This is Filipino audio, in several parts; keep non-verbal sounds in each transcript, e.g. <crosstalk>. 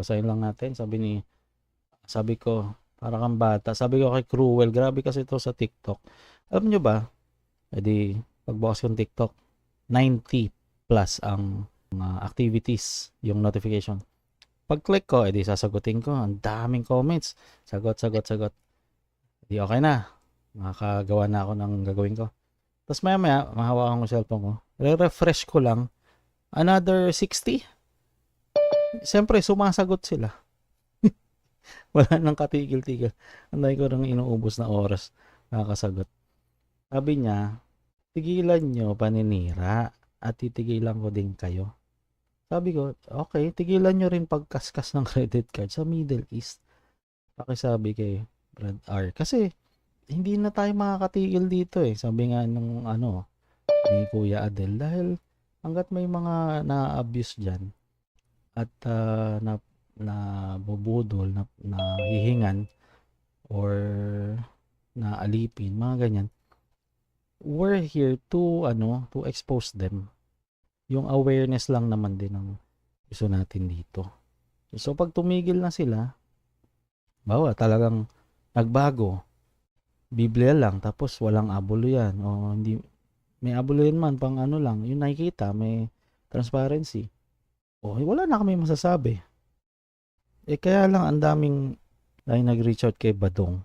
Basahin lang natin. Sabi ni, sabi ko, para kang bata. Sabi ko kay Cruel, grabe kasi ito sa TikTok. Alam nyo ba, edi pagbukas yung TikTok, 90 plus ang mga activities, yung notification. Pag-click ko, edi sasagutin ko. Ang daming comments. Sagot, sagot, sagot. Edi okay na. Makakagawa na ako ng gagawin ko. Tapos maya maya, mahawakan ko cellphone ko. Re-refresh ko lang. Another 60. Siyempre, sumasagot sila. <laughs> Wala nang katigil-tigil. Ang ko nang inuubos na oras nakakasagot. Sabi niya, tigilan nyo paninira at titigilan ko din kayo. Sabi ko, okay, tigilan nyo rin pagkaskas ng credit card sa Middle East. Pakisabi kay Brad R. Kasi, hindi na tayo makakatigil dito eh. Sabi nga nung ano, ni Kuya Adel. Dahil, hanggat may mga na-abuse dyan at ah, na na bubudol, na, na hihingan or na alipin, mga ganyan. We're here to ano, to expose them. Yung awareness lang naman din ang gusto natin dito. So pag tumigil na sila, bawa talagang nagbago. Biblia lang tapos walang abulo yan o hindi may abulo yan man pang ano lang, yung nakikita may transparency. O wala na kami masasabi. Eh kaya lang ang daming ay nag-reach out kay Badong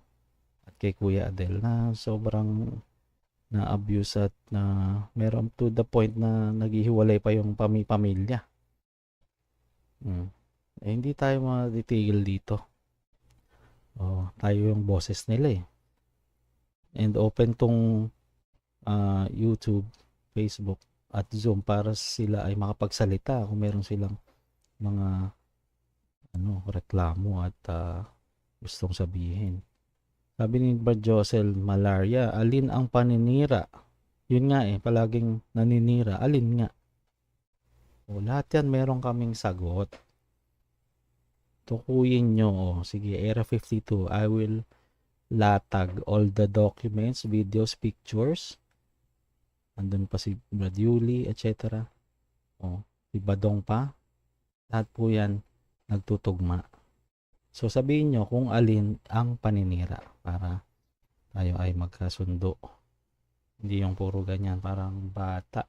at kay Kuya Adel na sobrang na-abuse at na meron to the point na naghihiwalay pa yung pami-pamilya. Hmm. Eh, hindi tayo matitigil dito. Oh, tayo yung boses nila eh. And open tong ah, YouTube, Facebook at Zoom para sila ay makapagsalita kung meron silang mga ano, reklamo at ah, gustong sabihin. Sabi ni Brad Josel Malaria, alin ang paninira? Yun nga eh, palaging naninira. Alin nga? O, lahat yan meron kaming sagot. Tukuyin nyo. O, sige, Era 52. I will latag all the documents, videos, pictures. Andun pa si Brad Yuli, etc. O, si Badong pa. Lahat po yan nagtutugma. So sabihin nyo kung alin ang paninira para tayo ay magkasundo. Hindi yung puro ganyan, parang bata.